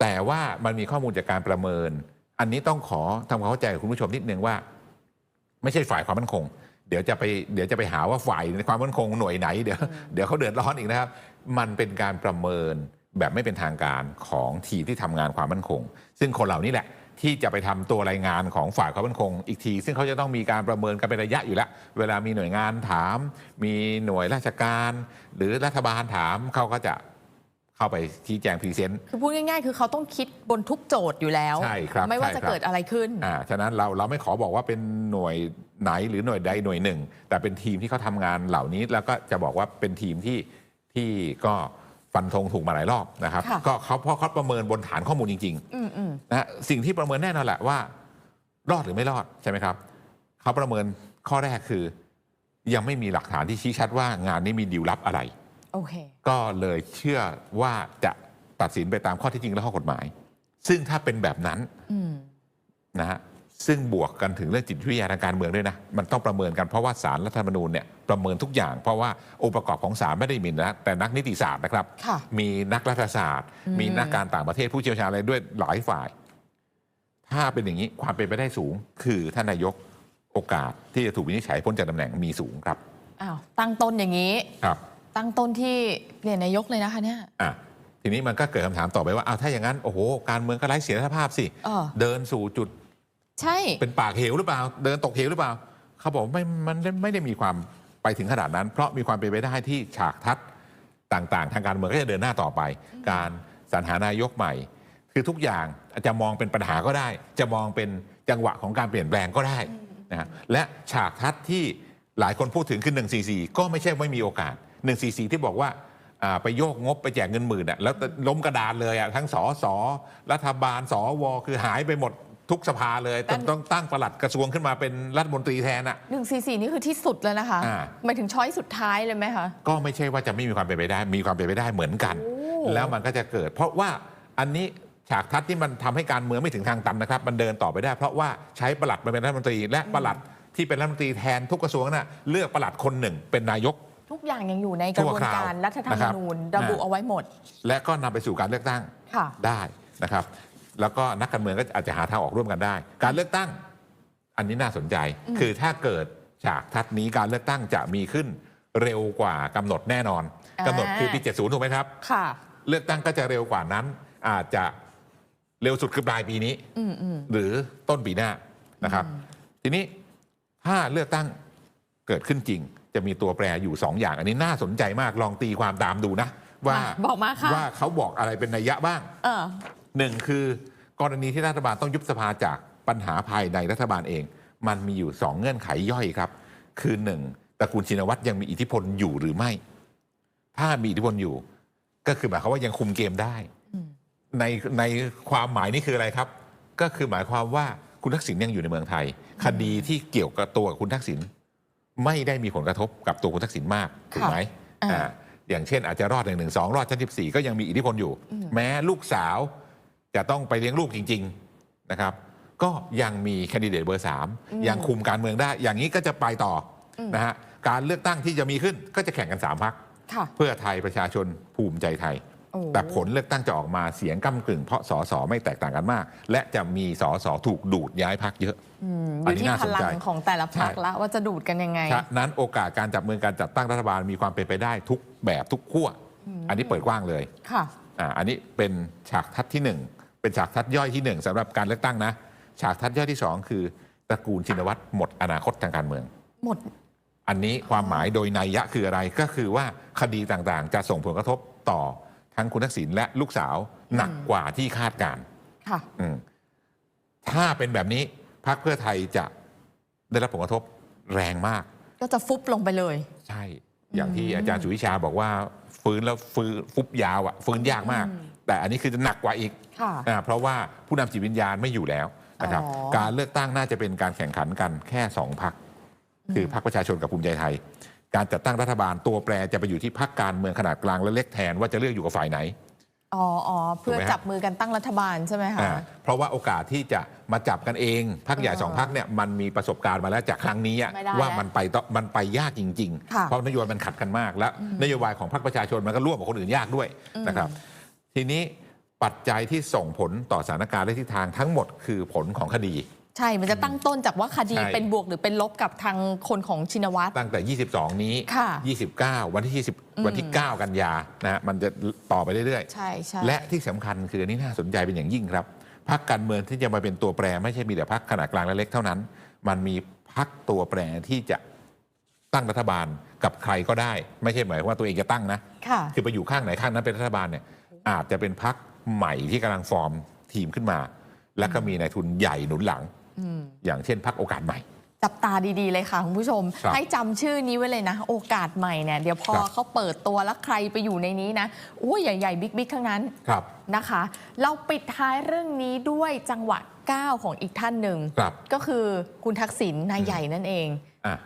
แต่ว่ามันมีข้อมูลจากการประเมิน อันนี้ต้องขอทำความเข้าใจกับคุณผู้ชมนิดนึงว่า ไม่ใช่ฝ่ายความมั่นคง เดี๋ยวจะไปเดี๋ยวจะไปหาว่าฝ่ายความมั่นคงหน่วยไหนเดี๋ยวเดี๋ยวเขาเดือดร้อนอีกนะครับ มันเป็นการประเมินแบบไม่เป็นทางการของทีมที่ทำงานความมั่นคง ซึ่งคนเหล่านี้แหละที่จะไปทำตัวรายงานของฝ่ายความมั่นคง อีกที ซึ่งเขาจะต้องมีการประเมินกันเป็นระยะอยู่แล้ว เวลามีหน่วยงานถาม มีหน่วยราชการ หรือรัฐบาลถามเขาก็จะ เข้าไปชี้แจงพรีเซนต์คือพูดง่ายๆ คือเขาต้องคิดบนทุกโจทย์อยู่แล้ว ใช่ครับไม่ว่าใช่จะครับเกิดอะไรขึ้นอ่าฉะนั้นเราเราไม่ขอบอกว่าเป็นหน่วยไหนหรือหน่วยใดหน่วยหนึ่ง แต่เป็นทีมที่เขาทำงานเหล่านี้ แล้วก็จะบอกว่าเป็นทีมที่ที่ก็ฟันธงถูกมาหลายรอบนะครับ ค่ะ ก็เขาเพราะเขาประเมินบนฐานข้อมูลจริงอืมอืมๆนะฮะสิ่งที่ประเมินแน่นอนแหละว่า รอดหรือไม่รอดใช่ไหมครับ เขาประเมินข้อแรกคือ ยังไม่มีหลักฐานที่ชี้ชัดว่างานนี้มีดีลลับอะไรโอ เค ก็เลยเชื่อว่าจะตัดสินไปตามข้อเที่จริงและข้อกฎหมาย ซึ่งถ้าเป็นแบบนั้นอืมนะฮะซึ่งบวกกันถึงเรื่องจิตวิทยาทางการเมืองด้วยนะ มันต้องประเมินกันเพราะว่าสารรัฐธรรมนูญเนี่ยประเมินทุกอย่าง เพราะว่าองค์ประกอบของสารไม่ได้มีนะแต่นักนิติศาสตร์นะครับ ค่ะ มีนักรัฐศาสตร์อืมมีนักการต่างประเทศผู้เชี่ยวชาญอะไรด้วยหลายฝ่าย ถ้าเป็นอย่างนี้ความเป็นไปได้สูง คือท่านนายกโอกาสที่จะถูกวินิจฉัยพ้นจากตำแหน่งมีสูงครับอ้าวตั้งต้นอย่างนี้ ครับ ตั้งต้นที่เปลี่ยนนายกเลยนะคะเนี่ย อะทีนี้มันก็เกิดคำถามต่อไปว่าเอาวถ้าอย่างนั้นโอ้โหการเมืองก็ไร้เสียรภาพสิ เออ เดินสู่จุดใช่ เป็นปากเหวหรือเปล่า เดินตกเหวหรือเปล่า เขาบอกไม่มันไม่ได้มีความไปถึงขนาดนั้น เพราะมีความเป็นไปได้ที่ฉากทัศน์ต่างๆ ทางการเมืองก็จะเดินหน้าต่อไป การสรรหานายกใหม่ คือทุกอย่างจะมองเป็นปัญหาก็ได้ จะมองเป็นจังหวะของการเปลี่ยนแปลงก็ได้นะฮะและฉากทัศน์ที่หลายคนพูดถึงคือ144ก็ไม่ใช่ไม่มีโอกาส 144 ที่บอกว่าอ่าไปโยกงบไปแจกเงินหมื่นอะแล้วล้มกระดานเลยอะทั้งสอสอรัฐบาลสวคือหายไปหมดทุกสภาเลยต้องต้องตั้งปลัดกระทรวงขึ้นมาเป็นรัฐมนตรีแทนอะหนึ่งสี่สี่นี่คือที่สุดแล้วนะคะอ่าหมายถึงช้อยสุดท้ายเลยไหมคะ ก็ไม่ใช่ว่าจะไม่มีความเป็นไปได้ มีความเป็นไปได้เหมือนกันโอ้แล้วมันก็จะเกิด เพราะว่าอันนี้ฉากทัศน์ที่มันทำให้การเมืองไม่ถึงทางตันนะครับ มันเดินต่อไปได้ เพราะว่าใช้ปลัดมาเป็นรัฐมนตรี และปลัดที่เป็นรัฐมนตรีแทนทุกกระทรวงน่ะเลือกปลัดคนหนึ่งเป็นนายก ทุกอย่างยังอยู่ในกระบวนการรัฐธรรมนูญนะครับระบุเอาไว้หมด และก็นำไปสู่การเลือกตั้งค่ะได้นะครับ แล้วก็นักการเมืองก็อาจจะหาทางออกร่วมกันได้ การเลือกตั้ง อันนี้น่าสนใจอืมคือถ้าเกิดฉากทัศน์นี้การเลือกตั้งจะมีขึ้นเร็วกว่ากำหนดแน่นอนกำหนดคือปี70ถูกไหมครับค่ะ เลือกตั้งก็จะเร็วกว่านั้น อาจจะเร็วสุดคือปลายปีนี้อืมอืมหรือต้นปีหน้านะครับอืมทีนี้ถ้าเลือกตั้งเกิดขึ้นจริง จะมีตัวแปรอยู่ 2 อย่าง อันนี้น่าสนใจมากลองตีความตามดูนะ ว่ามาบอกมาค่ะว่าเขาบอกอะไรเป็นนัยยะบ้างเออหนึ่งคือกรณีที่รัฐบาลต้องยุบสภาจากปัญหาภายในรัฐบาลเอง มันมีอยู่ 2 เงื่อนไขย่อยครับ คือหนึ่งตระกูลชินวัตรยังมีอิทธิพลอยู่หรือไม่ ถ้ามีอิทธิพลอยู่ ก็คือหมายความว่ายังคุมเกมได้อืมในในความหมายนี่คืออะไรครับ ก็คือหมายความว่าคุณทักษิณยังอยู่ในเมืองไทย คดีที่เกี่ยวกับตัวคุณทักษิณ ไม่ได้มีผลกระทบกับตัวคุณทักษิณมากถูกไหมอ่าอ่าอย่างเช่นอาจจะรอดหนึ่งหนึ่งสองรอดชั้นสิบสี่ก็ยังมีอิทธิพลอยู่อืมแม้ลูกสาวจะต้องไปเลี้ยงลูกจริง ๆนะครับ ก็ยังมีแคนดิเดตเบอร์สามยังคุมการเมืองได้ อย่างนี้ก็จะไปต่ออนะฮะการเลือกตั้งที่จะมีขึ้นก็จะแข่งกันสามพักค่ะเพื่อไทยประชาชนภูมิใจไทยโอ้ แต่ผลเลือกตั้งจะออกมาเสียงก้ากึ่ง เพราะสสไม่แตกต่างกันมาก และจะมีสสถูกดูดย้ายพักเยอะอืมออันนี้ยู่ที่น่าพสนลัใจงของแต่ละพรรคใช่ละว่าจะดูดกันยังไงฉะนั้นโอกาสการจับมือการจัดตั้งรัฐบาลมีความเป็นไปได้ทุกแบบทุกขั้วอันนี้เปิดกว้างเลยค่ะอ่าอันนี้เป็นฉากทัศน์ที่หนึ่งเป็นฉากทัศน์ย่อยที่หนึ่งสำหรับการเลือกตั้งนะ ฉากทัศน์ย่อยที่สองคือตระกูลชินวัตรหมดอนาคตทางการเมือง หมด อันนี้ความหมายโดยนัยยะคืออะไรก็คือว่าคดีต่างๆ จะส่งผลกระทบต่อ ทั้งคุณทักษิณและลูกสาวหนักกว่าที่คาดการณ์ค่ะอืมถ้าเป็นแบบนี้พรรคเพื่อไทยจะได้รับผลกระทบแรงมาก ก็จะฟุบลงไปเลย ใช่ อย่างที่อาจารย์สุวิชาบอกว่า ฟื้นแล้วฟื้นฟุบยาวอะฟื้นยากมาก แต่อันนี้คือจะหนักกว่าอีกค่ะอ่าเพราะว่าผู้นำจิตวิญญาณไม่อยู่แล้วนะครับอ๋อการเลือกตั้งน่าจะเป็นการแข่งขันกันแค่สองพักคือพรรคประชาชนกับภูมิใจไทย การจัดตั้งรัฐบาลตัวแปรจะไปอยู่ที่พรรคการเมืองขนาดกลางและเล็กแทนว่าจะเลือกอยู่กับฝ่ายไหนอ๋ออ๋อเพื่อถูกไหมฮะจับมือกันตั้งรัฐบาลใช่ไหมคะอ่าเพราะว่าโอกาสที่จะมาจับกันเองพรรคใหญ่เออสองพรรคเนี่ยมันมีประสบการณ์มาแล้วจากครั้งนี้อะไม่ได้ว่าแล้วมันไปต่อมันไปยากจริงค่ะๆเพราะนโยบายมันขัดกันมาก และนโยบายของพรรคประชาชนมันก็ร่วมกับคนอื่นยากด้วยนะครับ ทีนี้ปัจจัยที่ส่งผลต่อสถานการณ์และทิศทางทั้งหมดคือผลของคดี ใช่ มันจะตั้งต้นจากว่าคดีใช่ เป็นบวกหรือเป็นลบกับทางคนของชินวัตร ตั้งแต่ 22 นี้ ค่ะ29 วันที่ อืม 20 วันที่ 9 กันยานะฮะมันจะต่อไปเรื่อยใช่ใช่ ๆ และที่สำคัญคืออันนี้น่าสนใจเป็นอย่างยิ่งครับพักการเมืองที่จะมาเป็นตัวแปรไม่ใช่มีแต่พักขนาดกลางและเล็กเท่านั้น มันมีพักตัวแปรที่จะตั้งรัฐบาลกับใครก็ได้ ไม่ใช่หมายความว่าตัวเองจะตั้งนะ ค่ะ คือไปอยู่ข้างไหนข้างนั้นเป็นรัฐบาลเนี่ยอาจจะเป็นพักใหม่ที่กำลังฟอร์มทีมขึ้นมา แล้วก็มีนายทุนใหญ่หนุนหลัง อืมอย่างเช่นพักโอกาสใหม่ จับตาดีๆเลยค่ะคุณผู้ชมครับให้จำชื่อนี้ไว้เลยนะ โอกาสใหม่เนี่ยเดี๋ยวพอครับเขาเปิดตัวแล้วใครไปอยู่ในนี้นะโอ้ยใหญ่ๆบิ๊กๆทั้งนั้นครับนะคะ เราปิดท้ายเรื่องนี้ด้วยจังหวะก้าวของอีกท่านหนึ่งครับก็คือคุณทักษิณนายใหญ่นั่นเองอะ